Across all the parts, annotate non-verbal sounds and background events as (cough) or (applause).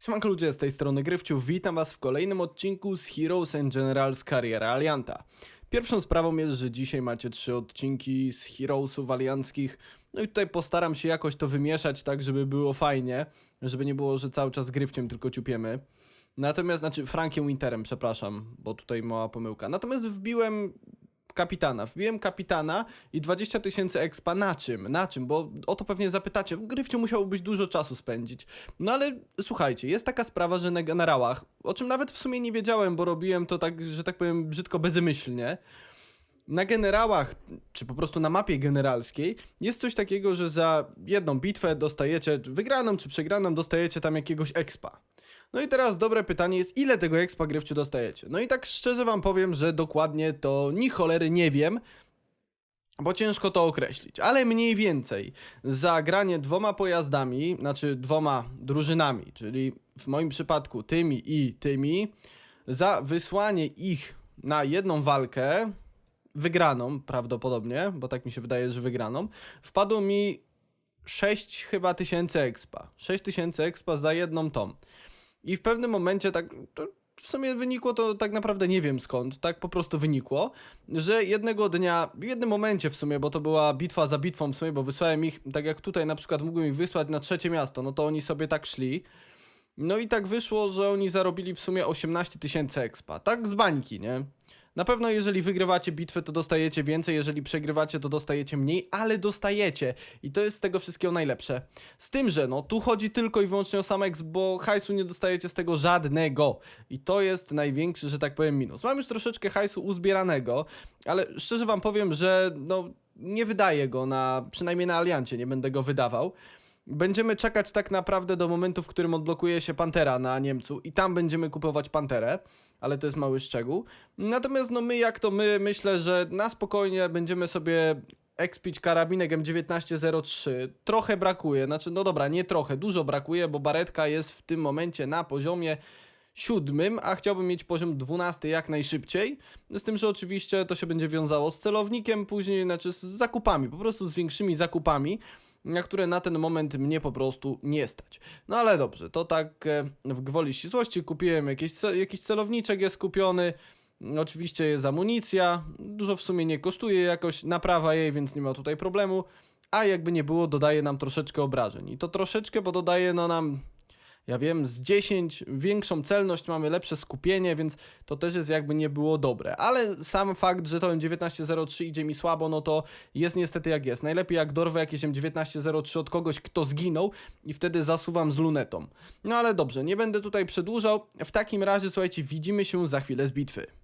Siemanko ludzie, z tej strony Gryfciu, witam was w kolejnym odcinku z Heroes and Generals Carriera Alianta. Pierwszą sprawą jest, że dzisiaj macie trzy odcinki z Heroesów alianckich, no i tutaj postaram się jakoś to wymieszać tak, żeby było fajnie, żeby nie było, że cały czas Gryfciem tylko ciupiemy. Natomiast, znaczy Frankiem Winterem, przepraszam, bo tutaj mała pomyłka. Natomiast wbiłem kapitana. Wbiłem kapitana i 20 tysięcy expa na czym? Na czym? Bo o to pewnie zapytacie. Gryfciu musiało być dużo czasu spędzić. No ale słuchajcie, jest taka sprawa, że na generałach, o czym nawet w sumie nie wiedziałem, bo robiłem to tak, że tak powiem, brzydko bezmyślnie. Na generałach, czy po prostu na mapie generalskiej, jest coś takiego, że za jedną bitwę dostajecie, wygraną czy przegraną, dostajecie tam jakiegoś expa. No i teraz dobre pytanie jest, ile tego expa grywciu dostajecie? No i tak szczerze wam powiem, że dokładnie to ni cholery nie wiem, bo ciężko to określić, ale mniej więcej za granie dwoma pojazdami, znaczy dwoma drużynami, czyli w moim przypadku tymi i tymi, za wysłanie ich na jedną walkę, wygraną prawdopodobnie, bo tak mi się wydaje, że wygraną, wpadło mi 6 chyba tysięcy expa. 6 tysięcy expa za jedną tą. I w pewnym momencie tak. W sumie wynikło to tak naprawdę nie wiem skąd, tak po prostu wynikło, że jednego dnia, w jednym momencie w sumie, bo to była bitwa za bitwą w sumie, bo wysłałem ich, tak jak tutaj na przykład mógłbym ich wysłać na trzecie miasto, no to oni sobie tak szli. No i tak wyszło, że oni zarobili w sumie 18 tysięcy expa. Tak z bańki, nie? Na pewno jeżeli wygrywacie bitwę, to dostajecie więcej, jeżeli przegrywacie, to dostajecie mniej, ale dostajecie. I to jest z tego wszystkiego najlepsze. Z tym, że no, tu chodzi tylko i wyłącznie o sam ex, bo hajsu nie dostajecie z tego żadnego. I to jest największy, że tak powiem, minus. Mam już troszeczkę hajsu uzbieranego, ale szczerze wam powiem, że no, nie wydaję go na, przynajmniej na Aliancie, nie będę go wydawał. Będziemy czekać tak naprawdę do momentu, w którym odblokuje się Pantera na Niemcu i tam będziemy kupować Panterę, ale to jest mały szczegół. Natomiast no my jak to my, myślę, że na spokojnie będziemy sobie expić karabinek M1903. Trochę brakuje, znaczy no dobra, nie trochę, dużo brakuje, bo baretka jest w tym momencie na poziomie siódmym, a chciałbym mieć poziom 12 jak najszybciej. Z tym, że oczywiście to się będzie wiązało z celownikiem, później, znaczy z zakupami, po prostu z większymi zakupami na które na ten moment mnie po prostu nie stać. No ale dobrze, to tak e, w gwoli ścisłości kupiłem jakiś, jakiś celowniczek jest kupiony, oczywiście jest amunicja, dużo w sumie nie kosztuje jakoś naprawa jej, więc nie ma tutaj problemu, a jakby nie było dodaje nam troszeczkę obrażeń. I to troszeczkę, bo dodaje no nam ja wiem, z 10 większą celność mamy lepsze skupienie, więc to też jest jakby nie było dobre. Ale sam fakt, że to M1903 idzie mi słabo, no to jest niestety jak jest. Najlepiej jak dorwę jakieś M1903 od kogoś, kto zginął i wtedy zasuwam z lunetą. No ale dobrze, nie będę tutaj przedłużał. W takim razie, słuchajcie, widzimy się za chwilę z bitwy.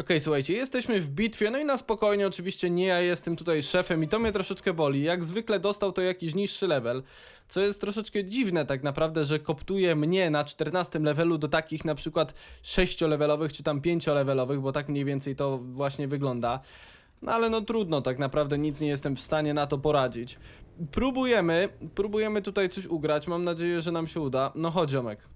Okej, słuchajcie, jesteśmy w bitwie, no i na spokojnie, oczywiście nie ja jestem tutaj szefem i to mnie troszeczkę boli. Jak zwykle dostał to jakiś niższy level, co jest troszeczkę dziwne tak naprawdę, że koptuje mnie na 14 levelu do takich na przykład 6-levelowych czy tam 5-levelowych, bo tak mniej więcej to właśnie wygląda. No ale no trudno, tak naprawdę nic nie jestem w stanie na to poradzić. Próbujemy, próbujemy tutaj coś ugrać, mam nadzieję, że nam się uda. No chodź, ziomek.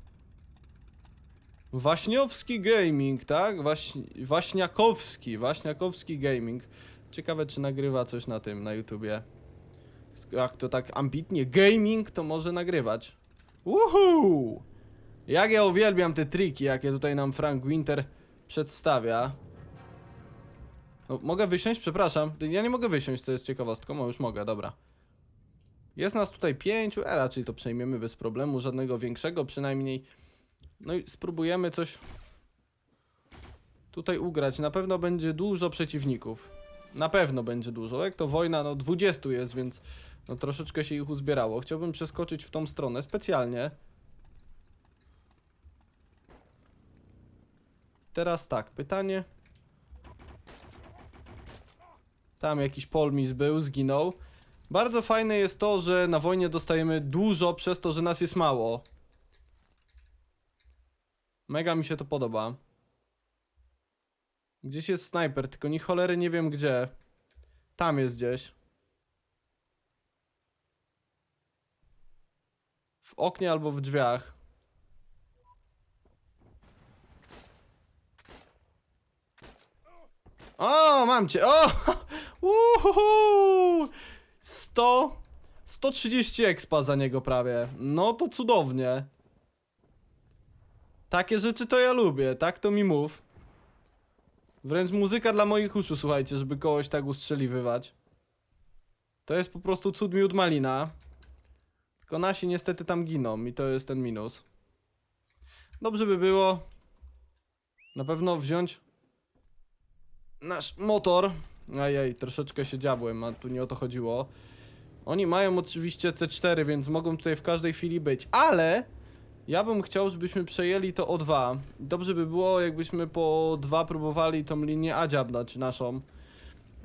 Waśniowski Gaming, tak? Waś... Waśniakowski, Waśniakowski Gaming. Ciekawe, czy nagrywa coś na tym, na YouTubie. Jak to tak ambitnie gaming, to może nagrywać. Uhu! Jak ja uwielbiam te triki, jakie tutaj nam Frank Winter przedstawia. No, mogę wysiąść? Przepraszam. Ja nie mogę wysiąść, co jest ciekawostką. O, już mogę, dobra. Jest nas tutaj pięciu, a raczej to przejmiemy bez problemu, żadnego większego przynajmniej. No i spróbujemy coś tutaj ugrać. Na pewno będzie dużo przeciwników. Na pewno będzie dużo. Jak to wojna, no 20 jest, więc no troszeczkę się ich uzbierało. Chciałbym przeskoczyć w tą stronę specjalnie. Teraz tak, pytanie. Tam jakiś polmis był, zginął. Bardzo fajne jest to, że na wojnie dostajemy dużo przez to, że nas jest mało. Mega mi się to podoba. Gdzieś jest snajper, tylko ni cholery nie wiem gdzie. Tam jest gdzieś. W oknie albo w drzwiach. O, mam cię! O! (laughs) Uhuhu! 100... 130 expa za niego prawie. No to cudownie. Takie rzeczy to ja lubię, tak to mi mów. Wręcz muzyka dla moich uszu, słuchajcie, żeby kogoś tak ustrzeliwywać. To jest po prostu cud miód malina. Tylko nasi niestety tam giną i to jest ten minus. Dobrze by było na pewno wziąć nasz motor. Ajaj, troszeczkę się dziabłem, a tu nie o to chodziło. Oni mają oczywiście C4, więc mogą tutaj w każdej chwili być, ale ja bym chciał, żebyśmy przejęli to O2. Dobrze by było, jakbyśmy po 2 próbowali tą linię A dziabnąć naszą.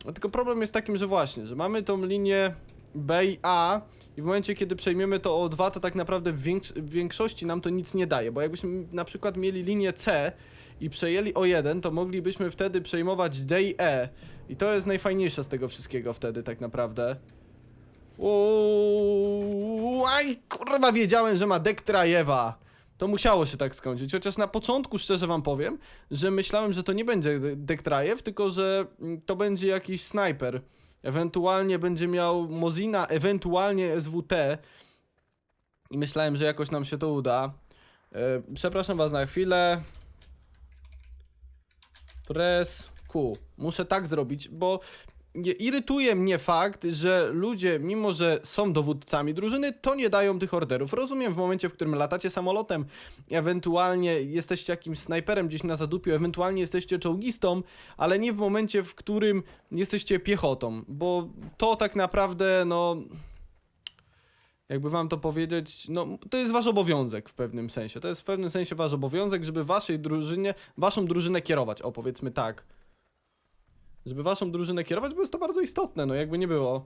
No Tylko problem jest takim, że właśnie, że mamy tą linię B i A i w momencie, kiedy przejmiemy to O2, to tak naprawdę w, w większości nam to nic nie daje, bo jakbyśmy na przykład mieli linię C i przejęli O1, to moglibyśmy wtedy przejmować D i E. I to jest najfajniejsze z tego wszystkiego wtedy tak naprawdę. Uuu, aj, kurwa, wiedziałem, że ma Dektrajewa. To musiało się tak skończyć. Chociaż na początku, szczerze wam powiem, że myślałem, że to nie będzie Dektrajew, tylko że mm, to będzie jakiś snajper. Ewentualnie będzie miał Mozina, ewentualnie SWT. I myślałem, że jakoś nam się to uda. E, Przepraszam was na chwilę. Press Q. Muszę tak zrobić, bo irytuje mnie fakt, że ludzie, mimo że są dowódcami drużyny, to nie dają tych orderów. Rozumiem w momencie, w którym latacie samolotem, ewentualnie jesteście jakimś snajperem gdzieś na zadupiu, ewentualnie jesteście czołgistą, ale nie w momencie, w którym jesteście piechotą, bo to tak naprawdę, no... Jakby wam to powiedzieć, no to jest wasz obowiązek w pewnym sensie. To jest w pewnym sensie wasz obowiązek, żeby waszej drużynie, waszą drużynę kierować. O, powiedzmy tak żeby waszą drużynę kierować, bo jest to bardzo istotne, no jakby nie było.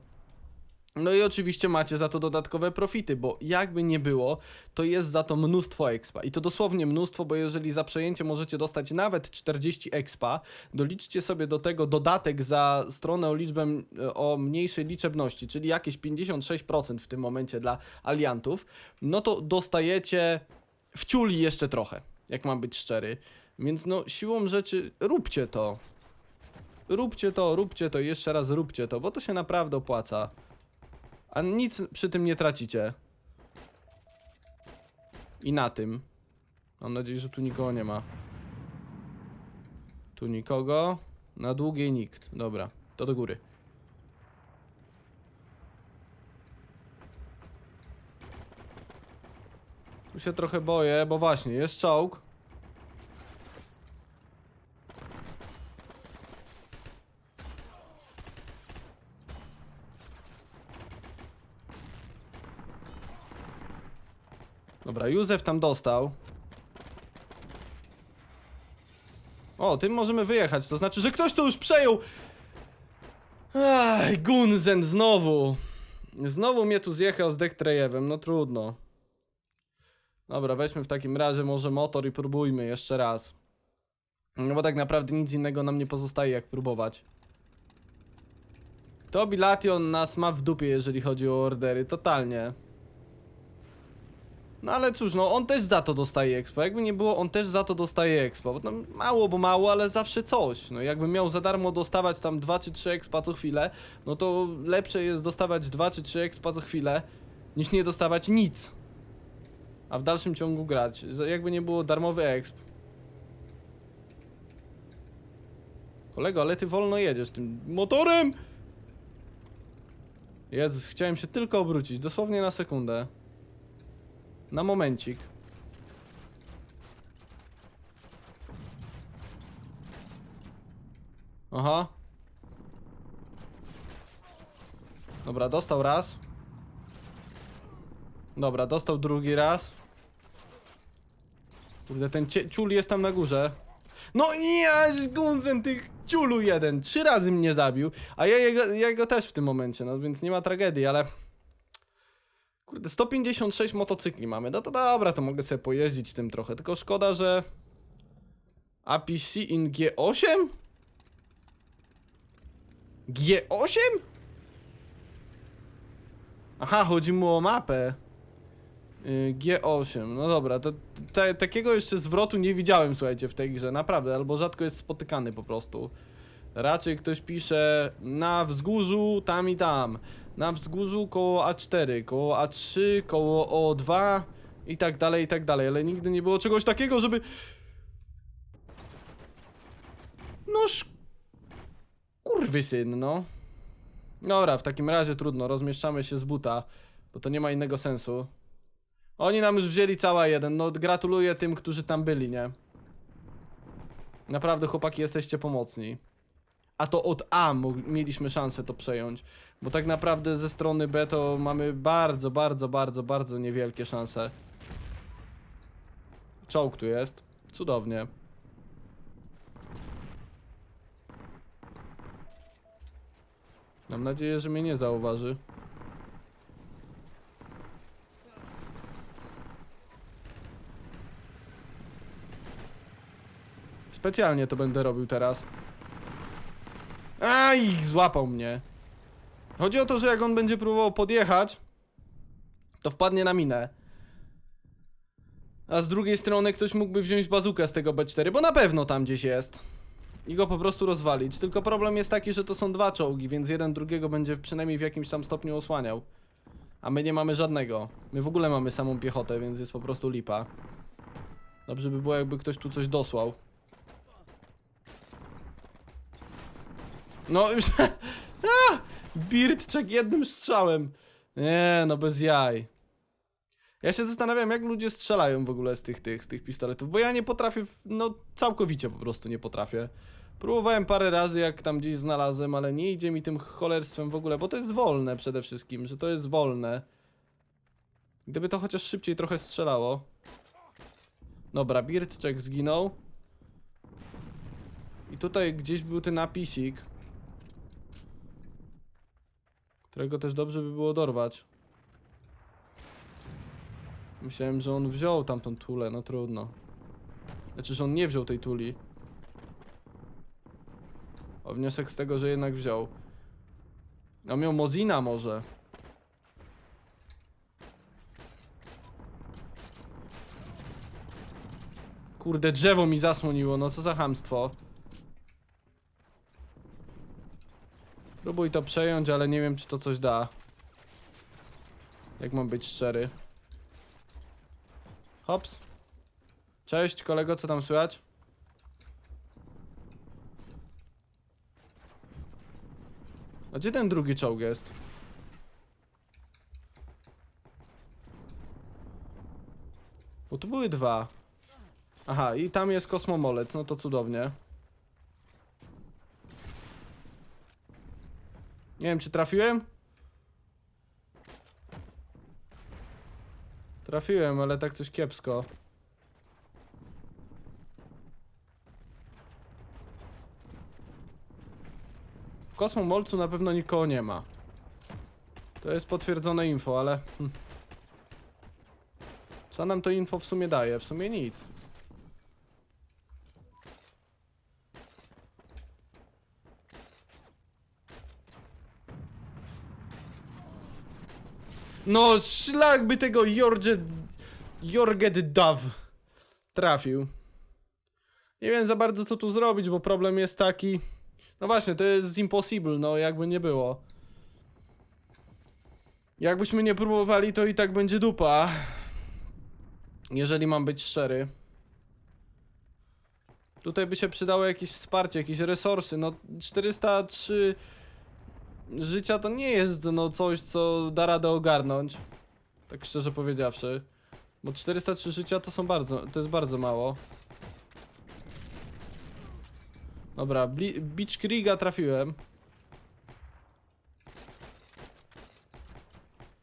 No i oczywiście macie za to dodatkowe profity, bo jakby nie było, to jest za to mnóstwo expa. I to dosłownie mnóstwo, bo jeżeli za przejęcie możecie dostać nawet 40 expa, doliczcie sobie do tego dodatek za stronę o liczbę o mniejszej liczebności, czyli jakieś 56% w tym momencie dla aliantów, no to dostajecie w ciuli jeszcze trochę, jak mam być szczery. Więc no siłą rzeczy róbcie to. Róbcie to, róbcie to, jeszcze raz róbcie to, bo to się naprawdę opłaca. A nic przy tym nie tracicie. I na tym. Mam nadzieję, że tu nikogo nie ma. Tu nikogo. Na długiej nikt. Dobra, to do góry. Tu się trochę boję, bo właśnie, jest czołg. Dobra, Józef tam dostał. O, tym możemy wyjechać, to znaczy, że ktoś to już przejął! Ach, Gunzen znowu! Znowu mnie tu zjechał z Dektrejewem, no trudno. Dobra, weźmy w takim razie może motor i próbujmy jeszcze raz. No bo tak naprawdę nic innego nam nie pozostaje jak próbować. To Bilation nas ma w dupie, jeżeli chodzi o ordery, totalnie. No ale cóż, no on też za to dostaje expo. Jakby nie było, on też za to dostaje expo. Bo tam mało, bo mało, ale zawsze coś. No jakby miał za darmo dostawać tam 2 czy 3 expa co chwilę, no to lepsze jest dostawać 2 czy 3 expa co chwilę, niż nie dostawać nic. A w dalszym ciągu grać. Jakby nie było darmowy exp. Kolego, ale ty wolno jedziesz tym motorem! Jezus, chciałem się tylko obrócić, dosłownie na sekundę. Na momencik. Aha. Dobra, dostał raz. Dobra, dostał drugi raz. Kurde, ten ciul jest tam na górze. No nie, aż gunzen tych ciulu jeden. Trzy razy mnie zabił, a ja jego, ja go też w tym momencie, no więc nie ma tragedii, ale... Kurde, 156 motocykli mamy. No to dobra, to mogę sobie pojeździć tym trochę. Tylko szkoda, że. APC in G8? G8? Aha, chodzi mu o mapę. Y, G8, no dobra, to te, takiego jeszcze zwrotu nie widziałem, słuchajcie, w tej grze, naprawdę, albo rzadko jest spotykany po prostu. Raczej ktoś pisze na wzgórzu tam i tam. Na wzgórzu koło A4, koło A3, koło O2, I tak dalej, i tak dalej, ale nigdy nie było czegoś takiego, żeby... No sz... Kurwysyn, no. Dobra, w takim razie trudno, rozmieszczamy się z buta, bo to nie ma innego sensu. Oni nam już wzięli cała jeden, no gratuluję tym, którzy tam byli, nie? Naprawdę chłopaki jesteście pomocni. A to od A mieliśmy szansę to przejąć, bo tak naprawdę ze strony B to mamy bardzo, bardzo, bardzo, bardzo niewielkie szanse. Czołg tu jest. Cudownie. Mam nadzieję, że mnie nie zauważy. Specjalnie to będę robił teraz. Aj, złapał mnie. Chodzi o to, że jak on będzie próbował podjechać, to wpadnie na minę. A z drugiej strony ktoś mógłby wziąć bazukę z tego B4, bo na pewno tam gdzieś jest. I go po prostu rozwalić. Tylko problem jest taki, że to są dwa czołgi, więc jeden drugiego będzie przynajmniej w jakimś tam stopniu osłaniał. A my nie mamy żadnego. My w ogóle mamy samą piechotę, więc jest po prostu lipa. Dobrze by było, jakby ktoś tu coś dosłał. No, (laughs) A! Birczek jednym strzałem. Nie, no bez jaj. Ja się zastanawiam, jak ludzie strzelają w ogóle z tych, tych, z tych pistoletów, bo ja nie potrafię, no całkowicie po prostu nie potrafię. Próbowałem parę razy, jak tam gdzieś znalazłem, ale nie idzie mi tym cholerstwem w ogóle, bo to jest wolne przede wszystkim, że to jest wolne. Gdyby to chociaż szybciej trochę strzelało. Dobra, Birczek zginął. I tutaj gdzieś był ten napisik. Którego też dobrze by było dorwać. Myślałem, że on wziął tamtą tulę, no trudno. Znaczy, że on nie wziął tej tuli. O wniosek z tego, że jednak wziął. A miał Mozina może. Kurde, drzewo mi zasłoniło, no co za chamstwo. Próbuj to przejąć, ale nie wiem, czy to coś da. Jak mam być szczery. Hops. Cześć, kolego, co tam słychać? A gdzie ten drugi czołg jest? Bo tu były dwa. Aha, i tam jest kosmomolec, no to cudownie. Nie wiem, czy trafiłem? Trafiłem, ale tak coś kiepsko. W kosmomolcu na pewno nikogo nie ma. To jest potwierdzone info, ale... Hm. Co nam to info w sumie daje? W sumie nic. No, szlak by tego Jorge... Jorget Daw trafił. Nie wiem za bardzo co tu zrobić, bo problem jest taki... No właśnie, to jest impossible, no jakby nie było. Jakbyśmy nie próbowali, to i tak będzie dupa. Jeżeli mam być szczery. Tutaj by się przydało jakieś wsparcie, jakieś resursy. No 403 życia to nie jest no coś, co da radę ogarnąć. Tak szczerze powiedziawszy. Bo 403 życia to są bardzo, to jest bardzo mało. Dobra, Beach Kriega trafiłem.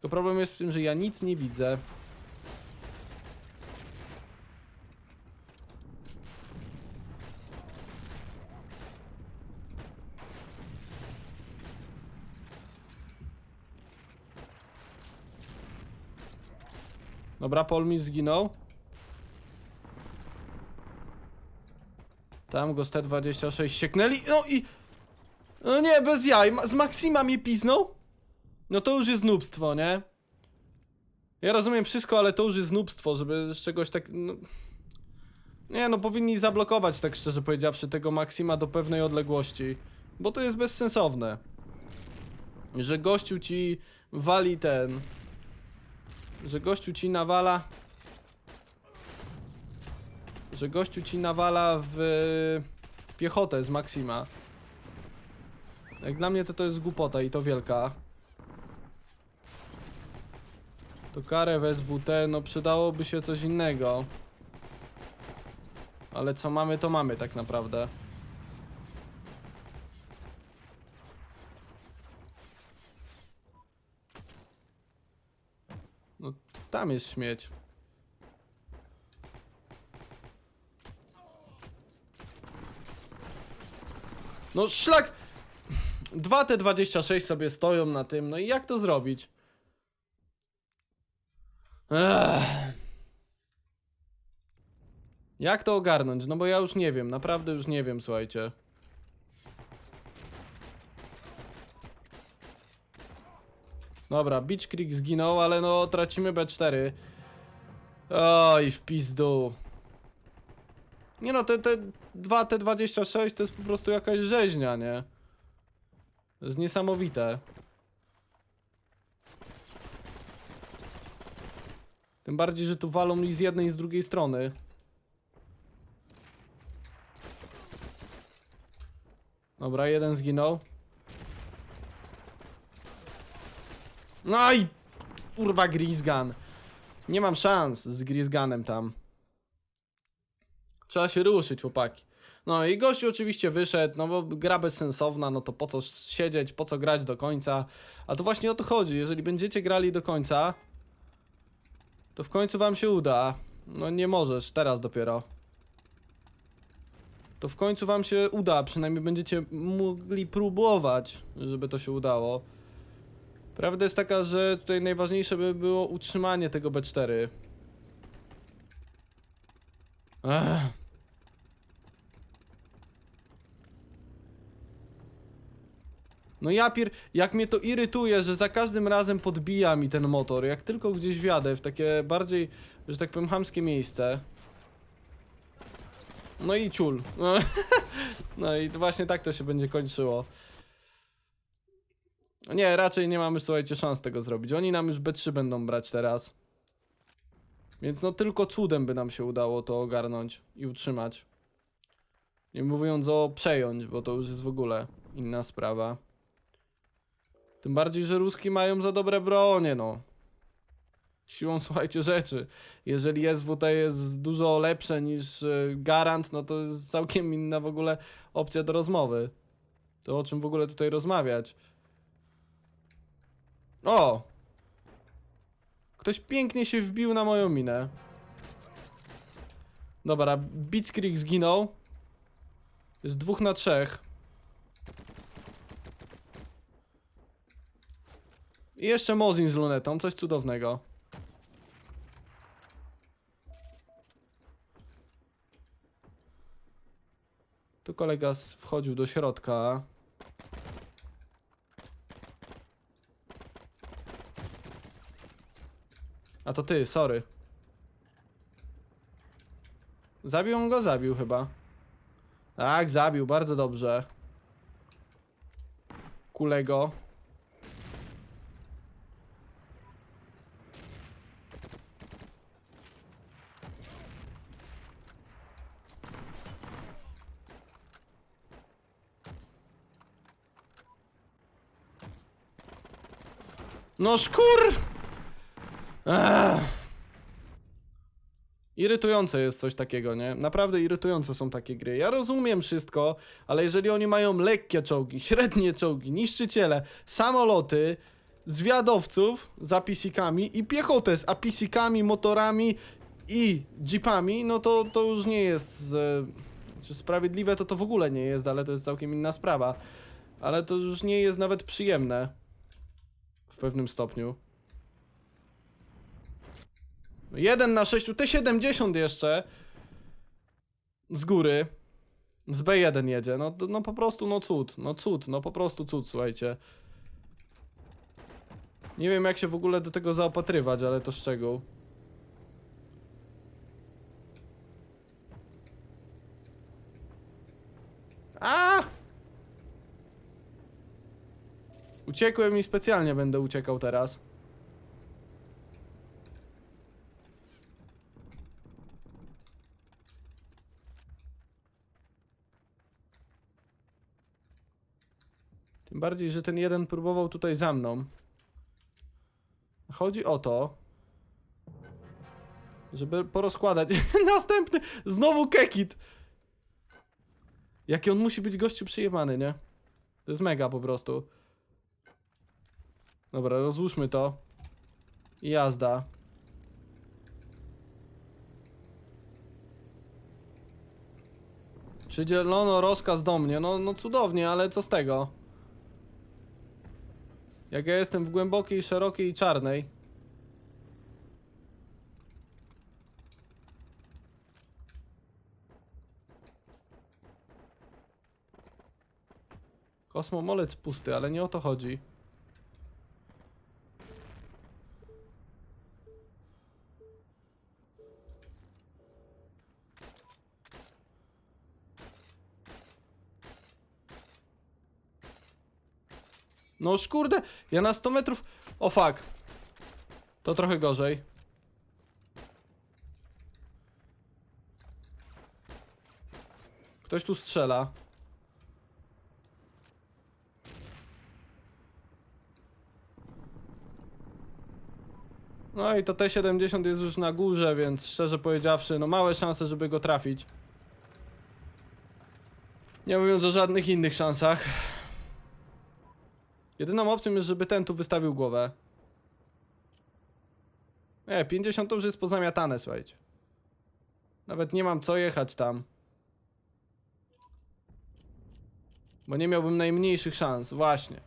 To problem jest w tym, że ja nic nie widzę. Dobra, Paul mi zginął. Tam go z T26 sieknęli. No i... No nie, bez jaj. Z Maxima mnie piznął? No to już jest nubstwo, nie? Ja rozumiem wszystko, ale to już jest nubstwo, żeby z czegoś tak... No... Nie no, powinni zablokować, tak szczerze powiedziawszy, tego Maxima do pewnej odległości. Bo to jest bezsensowne. Że gościu ci wali ten że gościu ci nawala że gościu ci nawala w piechotę z Maxima. Jak dla mnie to to jest głupota i to wielka. To karę w SWT, no przydałoby się coś innego. Ale co mamy, to mamy tak naprawdę. Tam jest śmieć. No szlak! Dwa te 26 sobie stoją na tym, no i jak to zrobić? Ech. Jak to ogarnąć? No bo ja już nie wiem, naprawdę już nie wiem, słuchajcie. Dobra, Beach Creek zginął, ale no tracimy B4. Oj, w pizdu. Nie no, te, te 2 T26 to jest po prostu jakaś rzeźnia, nie? To jest niesamowite. Tym bardziej, że tu walą mi z jednej i z drugiej strony. Dobra, jeden zginął. No i kurwa Grisgan. Nie mam szans z Grisganem tam. Trzeba się ruszyć, chłopaki. No i gościu oczywiście wyszedł, no bo gra bezsensowna, no to po co siedzieć, po co grać do końca. A to właśnie o to chodzi, jeżeli będziecie grali do końca, to w końcu wam się uda. No nie możesz, teraz dopiero. To w końcu wam się uda, przynajmniej będziecie mogli próbować, żeby to się udało. Prawda jest taka, że tutaj najważniejsze by było utrzymanie tego B4. Ech. No ja pier... Jak mnie to irytuje, że za każdym razem podbija mi ten motor, jak tylko gdzieś wjadę w takie bardziej, że tak powiem, chamskie miejsce. No i ciul. (laughs) No i właśnie tak to się będzie kończyło. Nie, raczej nie mamy, słuchajcie, szans tego zrobić. Oni nam już B3 będą brać teraz. Więc no tylko cudem by nam się udało to ogarnąć i utrzymać. Nie mówiąc o przejąć, bo to już jest w ogóle inna sprawa. Tym bardziej, że Ruski mają za dobre bronie, no. Siłą, (laughs) słuchajcie, rzeczy. Jeżeli SWT jest dużo lepsze niż y, Garant, no to jest całkiem inna w ogóle opcja do rozmowy. To o czym w ogóle tutaj rozmawiać. O! Ktoś pięknie się wbił na moją minę. Dobra, Blitzkrieg zginął. Jest dwóch na trzech. I jeszcze Mozin z lunetą, coś cudownego. Tu kolega wchodził do środka. A to ty, sorry. Zabił on go? Zabił chyba. Tak, zabił, bardzo dobrze. Kulego. No szkur! Ech. Irytujące jest coś takiego, nie? Naprawdę irytujące są takie gry. Ja rozumiem wszystko, ale jeżeli oni mają lekkie czołgi, (laughs) średnie czołgi, niszczyciele, samoloty, zwiadowców z apisikami i piechotę z apisikami, motorami i jeepami, no to, to już nie jest... E, sprawiedliwe to to w ogóle nie jest, ale to jest całkiem inna sprawa. Ale to już nie jest nawet przyjemne. W pewnym stopniu. Jeden na 6, T70 jeszcze. Z góry. Z B1 jedzie. No, no po prostu, no cud. No cud, no po prostu cud, słuchajcie. Nie wiem jak się w ogóle do tego zaopatrywać, ale to szczegół. A! Uciekłem i specjalnie będę uciekał teraz. Bardziej, że ten jeden próbował tutaj za mną. Chodzi o to, żeby porozkładać. (laughs) Następny! Znowu Kekit! Jaki on musi być gościu przyjemany, nie? To jest mega po prostu. Dobra, rozłóżmy to. I jazda. Przydzielono rozkaz do mnie. No, no cudownie, ale co z tego? Jak ja jestem w głębokiej, szerokiej i czarnej. Kosmomolec pusty, ale nie o to chodzi. No kurde, ja na 100 metrów... O fuck. To trochę gorzej. Ktoś tu strzela. No i to T-70 jest już na górze, więc szczerze powiedziawszy, no małe szanse, żeby go trafić. Nie mówiąc o żadnych innych szansach. Jedyną opcją jest, żeby ten tu wystawił głowę. Nie, 50 to już jest pozamiatane, słuchajcie. Nawet nie mam co jechać tam. Bo nie miałbym najmniejszych szans, właśnie.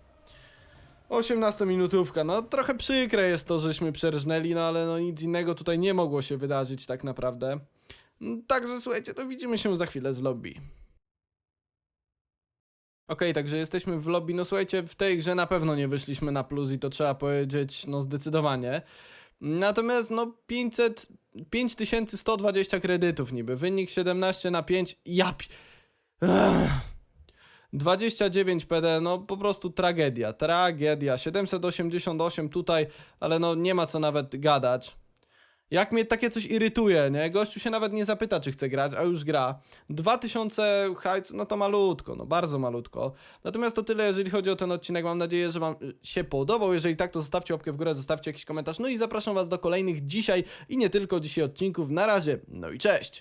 18 minutówka, no trochę przykre jest to, żeśmy przerżnęli, no ale no nic innego tutaj nie mogło się wydarzyć tak naprawdę. Mm, Także słuchajcie, to widzimy się za chwilę z lobby. Okej, także jesteśmy w lobby. No słuchajcie, w tej grze na pewno nie wyszliśmy na plus i to trzeba powiedzieć, no zdecydowanie. Natomiast no 500, 5120 kredytów niby, wynik 17 na 5, japi... Ech. 29 PD, no po prostu tragedia, tragedia. 788 tutaj, ale no nie ma co nawet gadać. Jak mnie takie coś irytuje, nie? Gościu się nawet nie zapyta, czy chce grać, a już gra. 2000 hajc, no to malutko, no bardzo malutko. Natomiast to tyle, jeżeli chodzi o ten odcinek. Mam nadzieję, że Wam się podobał. Jeżeli tak, to zostawcie łapkę w górę, zostawcie jakiś komentarz. No i zapraszam Was do kolejnych dzisiaj i nie tylko dzisiaj odcinków. Na razie, no i cześć!